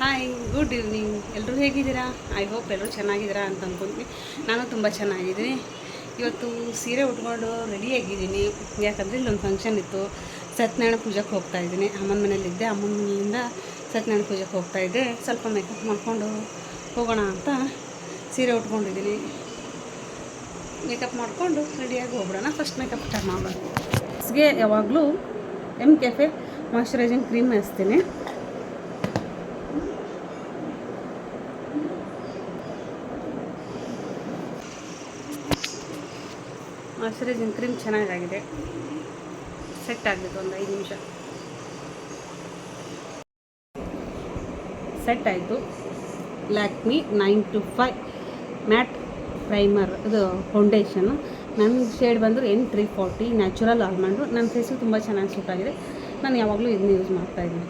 Hi good evening ಎಲ್ಲರೂ ಹೇಗಿದ್ದೀರಾ? I hope ಎಲ್ಲರೂ ಚೆನ್ನಾಗಿದ್ದೀರಾ ಅಂತ ಅಂದ್ಕೊಂಡ್ವಿ ನಾನು ತುಂಬ ಚೆನ್ನಾಗಿದ್ದೀನಿ. ಇವತ್ತು ಸೀರೆ ಉಟ್ಕೊಂಡು ರೆಡಿಯಾಗಿದ್ದೀನಿ ಯಾಕಂದರೆ ಇಲ್ಲೊಂದು ಫಂಕ್ಷನ್ ಇತ್ತು. ಸತ್ಯನಾರಾಯಣ ಪೂಜೆಗೆ ಹೋಗ್ತಾ ಇದ್ದೀನಿ. ಅಮ್ಮನ ಮನೇಲಿದ್ದೆ ಅಮ್ಮನ ಮನೆಯಿಂದ ಸತ್ಯನಾರಾಯಣ ಪೂಜೆಗೆ ಹೋಗ್ತಾ ಇದ್ದೆ. ಸ್ವಲ್ಪ ಮೇಕಪ್ ಮಾಡಿಕೊಂಡು ಹೋಗೋಣ ಅಂತ ಸೀರೆ ಉಟ್ಕೊಂಡಿದ್ದೀನಿ. ಮೇಕಪ್ ಮಾಡಿಕೊಂಡು ರೆಡಿಯಾಗಿ ಹೋಗ್ಬಿಡೋಣ. ಫಸ್ಟ್ ಮೇಕಪ್ ಸ್ಟಾರ್ಟ್ ಮಾಡೋಣ. ಯಾವಾಗಲೂ ಎಂ ಕೆಫೆ ಮಾಯಶ್ಚರೈಸಿಂಗ್ ಕ್ರೀಮ್ ಹಚ್ತೀನಿ ಮಾಯ್ಶ್ಚರೈಸಿಂಗ್ ಕ್ರೀಮ್ ಚೆನ್ನಾಗಾಗಿದೆ. ಸೆಟ್ ಆಗಬೇಕು ಒಂದು ಐದು ನಿಮಿಷ. ಸೆಟ್ ಆಯಿತು. Lakme nine to five matte primer ಇದು ಫೌಂಡೇಶನ್ ನನ್ನ ಶೇಡ್ ಬಂದರು N three forty natural almond ನನ್ನ ಫೇಸು ತುಂಬ ಚೆನ್ನಾಗಿ ಸೂಟ್ ಆಗಿದೆ. ನಾನು ಯಾವಾಗಲೂ ಇದನ್ನ ಯೂಸ್ ಮಾಡ್ತಾಯಿದ್ದೀನಿ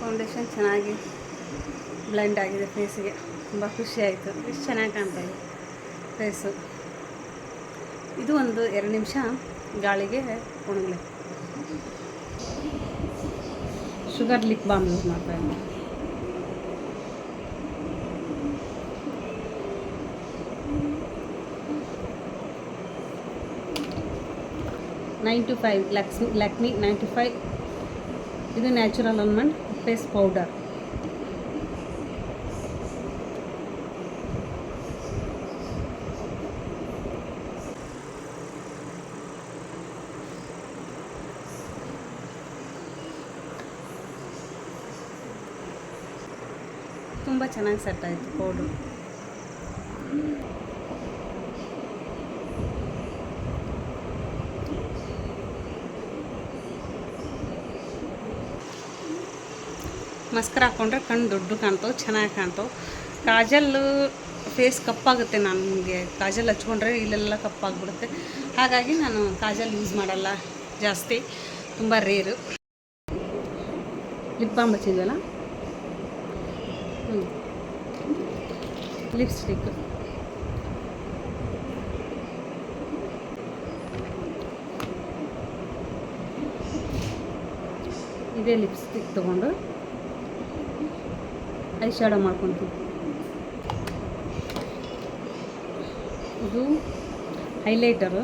ಫೌಂಡೇಶನ್ ಚೆನ್ನಾಗಿ ಬ್ಲೆಂಡ್ ಆಗಿದೆ ಫೇಸಿಗೆ. ತುಂಬ ಖುಷಿ ಆಯಿತು. ಎಷ್ಟು ಚೆನ್ನಾಗಿ ಕಾಣ್ತಾ ಇದೆ ಫೇಸು. ಇದು ಒಂದು ಎರಡು ನಿಮಿಷ ಗಾಳಿಗೆ ಒಣಗಲಿ. ಶುಗರ್ ಲಿಪ್ ಬಾಮ್ ಯೂಸ್ ಮಾಡ್ತಾ ಇದ್ದೀನಿ. ನೈನ್ ಟು ಫೈವ್ ಲ್ಯಾಕ್ಸ್ ಲ್ಯಾಕ್ಮಿ ಟು ಫೈವ್. ಇದು ನ್ಯಾಚುರಲ್ ಆಲ್ಮಂಡ್ ಫೇಸ್ ಪೌಡರ್. ತುಂಬ ಚೆನ್ನಾಗಿ ಸೆಟ್ ಆಯಿತು ಪೌಡ್ರು ಮಸ್ಕರ ಹಾಕ್ಕೊಂಡ್ರೆ ಕಣ್ಣು ದೊಡ್ಡ ಕಾಣ್ತಾವೆ, ಚೆನ್ನಾಗಿ ಕಾಣ್ತಾವೆ. ಕಾಜಲ್ಲು ಫೇಸ್ ಕಪ್ಪಾಗುತ್ತೆ ನನಗೆ. ಕಾಜಲ್ ಹಚ್ಕೊಂಡ್ರೆ ಇಲ್ಲೆಲ್ಲ ಕಪ್ಪಾಗ್ಬಿಡುತ್ತೆ ಹಾಗಾಗಿ ನಾನು ಕಾಜಲ್ ಯೂಸ್ ಮಾಡಲ್ಲ ಜಾಸ್ತಿ. ತುಂಬ ರೇರು ಲಿಪ್ ಬಾಮ್ ಹಚ್ಚಿದ್ವಲ್ಲ? ಲಿಪ್ಸ್ಟಿಕ್ ಇದೇ ಲಿಪ್ಸ್ಟಿಕ್ ತೊಗೊಂಡು ಐ ಶಾಡೋ ಮಾಡ್ಕೊತೀವಿ ಇದು ಹೈಲೈಟರು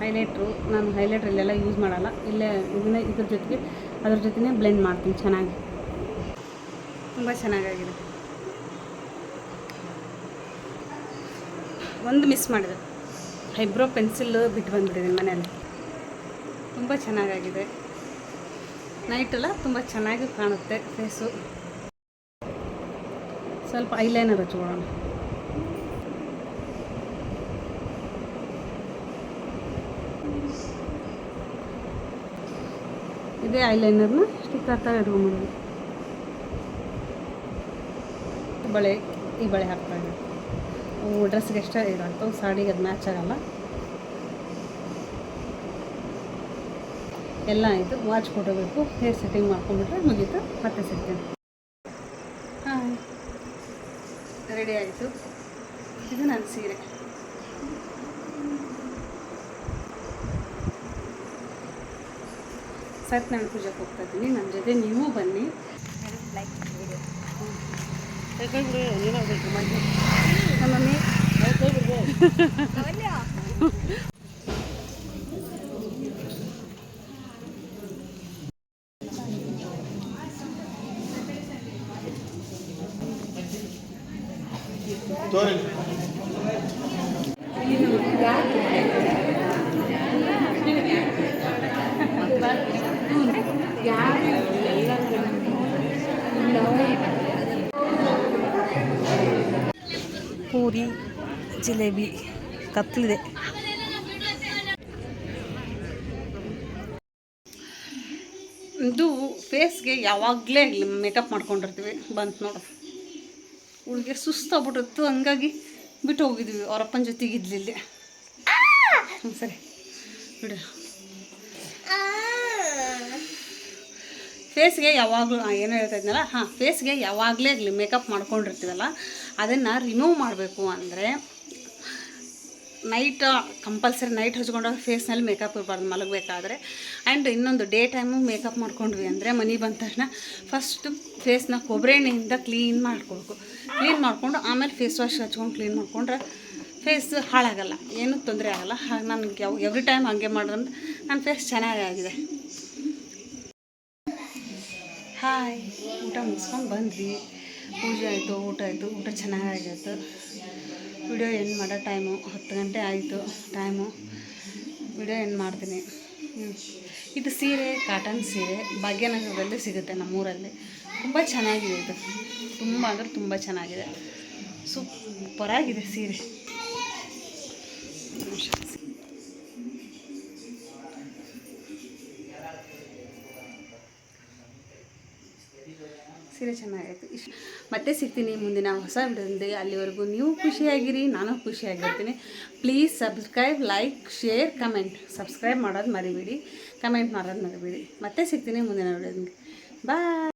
ಹೈಲೈಟ್ರು ನಾನು ಹೈಲೈಟ್ರಲ್ಲೆಲ್ಲ ಯೂಸ್ ಮಾಡಲ್ಲ. ಇಲ್ಲೇ ಇದನ್ನೇ ಇದ್ರ ಜೊತೆಗೆ ಅದ್ರ ಜೊತೆನೇ ಬ್ಲೆಂಡ್ ಮಾಡ್ತೀನಿ ಚೆನ್ನಾಗಿ. ತುಂಬ ಚೆನ್ನಾಗಾಗಿದೆ. ಒಂದು ಮಿಸ್ ಮಾಡಿದೆ. ಐಬ್ರೋ ಪೆನ್ಸಿಲ್ಲು ಬಿಟ್ಟು ಬಂದ್ಬಿಟ್ಟಿದ್ದೀನಿ ಮನೇಲಿ. ತುಂಬ ಚೆನ್ನಾಗಾಗಿದೆ. ನೈಟೆಲ್ಲ ತುಂಬ ಚೆನ್ನಾಗಿ ಕಾಣುತ್ತೆ ಫೇಸು. ಸ್ವಲ್ಪ ಐಲೈನರ್ ಹಚ್ಕೊಳ್ಳೋಣ. ಇದೇ ಐಲೈನರ್ನ ಸ್ಟಿಕ್ ಥರ ಇಟ್ಕೊಂಡ್ಬಿಡೋದು ಬಳೆ, ಈ ಬಳೆ ಹಾಕ್ತಾ ಇದ್ದೀನಿ ಅವು ಡ್ರೆಸ್ಗೆ ಎಷ್ಟೇ ಇದಾಗ್ತವೆ ಸಾಡಿಗೆ ಅದು ಮ್ಯಾಚ್ ಆಗಲ್ಲ. ಎಲ್ಲ ಆಯಿತು. ವಾಚ್ ಕೊಡಬೇಕು ಹೇರ್ ಸೆಟ್ಟಿಂಗ್ ಮಾಡ್ಕೊಂಡ್ಬಿಟ್ರೆ ಮುಗೀತು. ಮತ್ತೆ ಸಿಗ್ತೀನಿ. ಹಾಂ. ರೆಡಿ ಆಯಿತು. ಇದು ನನ್ನ ಸೀರೆ. ಸತ್ಯನಾರಾಯಣ ಪೂಜೆಗೆ ಹೋಗ್ತಾ ಇದ್ದೀನಿ. ನನ್ನ ಜೊತೆ ನೀವು ಬನ್ನಿ. Mummy Yeah. ಪೂರಿ, ಜಿಲೇಬಿ ಕತ್ತಲಿದೆ ಇದು ಫೇಸ್ಗೆ ಯಾವಾಗಲೇ ಮೇಕಪ್ ಮಾಡ್ಕೊಂಡಿರ್ತೀವಿ. ಬಂತು ನೋಡು. ಹುಡುಗಿ ಸುಸ್ತಾಗ್ಬಿಟ್ಟಿತ್ತು ಹಂಗಾಗಿ ಬಿಟ್ಟು ಹೋಗಿದ್ವಿ. ಅವರಪ್ಪನ ಜೊತೆಗೆ ಇದ್ಲಿಲ್ಲಿ. ಹ್ಞೂ ಸರಿ. ಬಿಡು. ಫೇಸ್ಗೆ ಯಾವಾಗಲೂ ಏನು ಹೇಳ್ತಾ ಇದ್ನಲ್ಲ ಹಾಂ ಫೇಸ್ಗೆ ಯಾವಾಗಲೇ ಆಗಲಿ ಮೇಕಪ್ ಮಾಡ್ಕೊಂಡಿರ್ತೀವಲ್ಲ, ಅದನ್ನು ರಿಮೂವ್ ಮಾಡಬೇಕು ಅಂದರೆ ನೈಟ್ ಕಂಪಲ್ಸರಿ ನೈಟ್ ಹಚ್ಕೊಂಡಾಗ ಫೇಸ್ನಲ್ಲಿ ಮೇಕಪ್ ಇರಬಾರ್ದು, ಮಲಗಬೇಕಾದ್ರೆ. ಆ್ಯಂಡ್ ಇನ್ನೊಂದು ಡೇ ಟೈಮು ಮೇಕಪ್ ಮಾಡ್ಕೊಂಡ್ವಿ ಅಂದರೆ ಮನೆ ಬಂದ ತಕ್ಷಣ ಫಸ್ಟು ಫೇಸ್ನ ಕೊಬ್ಬರಿ ಎಣ್ಣೆಯಿಂದ ಕ್ಲೀನ್ ಮಾಡ್ಕೊಬೇಕು ಕ್ಲೀನ್ ಮಾಡಿಕೊಂಡು ಆಮೇಲೆ ಫೇಸ್ ವಾಶ್ ಹಚ್ಕೊಂಡು ಕ್ಲೀನ್ ಮಾಡ್ಕೊಂಡ್ರೆ ಫೇಸ್ ಹಾಳಾಗಲ್ಲ, ಏನೂ ತೊಂದರೆ ಆಗಲ್ಲ. ಹಾಗೆ ನನಗೆ ಯಾವ ಎವ್ರಿ ಟೈಮ್ ಹಾಗೆ ಮಾಡಿದ್ರೆ ನನ್ನ ಫೇಸ್ ಚೆನ್ನಾಗಾಗಿದೆ. ಹಾಯ್, ಊಟ ಮುಗಿಸ್ಕೊಂಡು ಬಂದ್ವಿ. ಪೂಜೆ ಆಯಿತು, ಊಟ ಆಯಿತು, ಊಟ ಚೆನ್ನಾಗಾಗಿತ್ತು. ವಿಡಿಯೋ ಏನು ಮಾಡೋ ಟೈಮು ಹತ್ತು ಗಂಟೆ ಆಯಿತು ಟೈಮು ವಿಡಿಯೋ ಏನು ಮಾಡ್ತೀನಿ. ಇದು ಸೀರೆ ಕಾಟನ್ ಸೀರೆ, ಭಾಗ್ಯನಗರದಲ್ಲಿ ಸಿಗುತ್ತೆ ನಮ್ಮೂರಲ್ಲಿ. ತುಂಬ ಚೆನ್ನಾಗಿದೆ ಇದು. ತುಂಬ ಅಂದರೆ ತುಂಬ ಚೆನ್ನಾಗಿದೆ. ಸೂಪರಾಗಿದೆ ಸೀರೆ. ಸೀರೆ ಚೆನ್ನಾಗೈತೆ ಇಷ್ಟು ಮತ್ತೆ ಸಿಗ್ತೀನಿ ಮುಂದಿನ ಹೊಸ ವಿಡಿಯೋದೊಂದಿಗೆ. ಅಲ್ಲಿವರೆಗೂ ನೀವು ಖುಷಿಯಾಗಿರಿ, ನಾನು ಖುಷಿಯಾಗಿರ್ತೀನಿ. Please subscribe like share comment subscribe ಮಾಡೋದು ಮರಿಬೇಡಿ. ಕಮೆಂಟ್ ಮಾಡೋದು ಮರಿಬೇಡಿ. ಮತ್ತೆ ಸಿಗ್ತೀನಿ ಮುಂದಿನ ವಿಡಿಯೋದೊಂದಿಗೆ. ಬಾಯ್